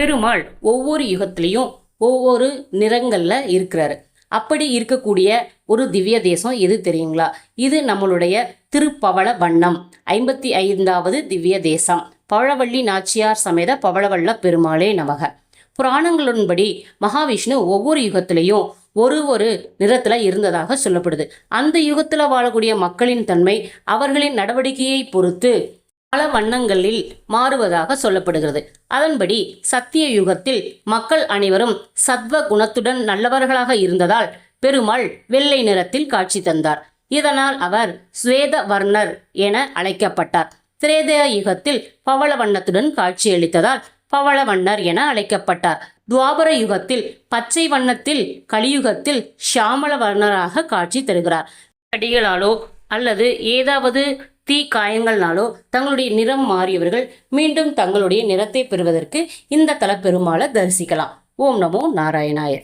பெருமாள் ஒவ்வொரு யுகத்திலையும் ஒவ்வொரு நிறங்களில் இருக்கிறாரு. அப்படி இருக்கக்கூடிய ஒரு திவ்ய தேசம் எது தெரியுங்களா? இது நம்மளுடைய திருப்பவள வண்ணம். ஐம்பத்தி ஐந்தாவது திவ்ய தேசம். பவழவள்ளி நாச்சியார் சமேத பவளவள்ள பெருமாளே நமக. புராணங்களின்படி மகாவிஷ்ணு ஒவ்வொரு யுகத்திலையும் ஒரு ஒரு நிறத்தில் இருந்ததாக சொல்லப்படுது. அந்த யுகத்தில் வாழக்கூடிய மக்களின் தன்மை அவர்களின் நடவடிக்கையை பொறுத்து பல வண்ணங்களில் மாறுவதாக சொல்லப்படுகிறது. அதன்படி சத்திய யுகத்தில் மக்கள் அனைவரும் சத்வ குணத்துடன் நல்லவர்களாக இருந்ததால் பெருமாள் வெள்ளை நிறத்தில் காட்சி தந்தார். இதனால் அவர் ஸ்வேத வர்ணர் என அழைக்கப்பட்டார். திரேதய யுகத்தில் பவள வண்ணத்துடன் காட்சியளித்ததால் பவளவண்ணர் என அழைக்கப்பட்டார். துவாபர யுகத்தில் பச்சை வண்ணத்தில் கலியுகத்தில் ஷாமள வர்ணராக காட்சி தருகிறார். அடிகளாலோ அல்லது ஏதாவது தீ காயங்கள்னாலோ தங்களுடைய நிறம் மாறியவர்கள் மீண்டும் தங்களுடைய நிறத்தை பெறுவதற்கு இந்த தலப்பெருமாளை தரிசிக்கலாம். ஓம் நமோ நாராயணாய.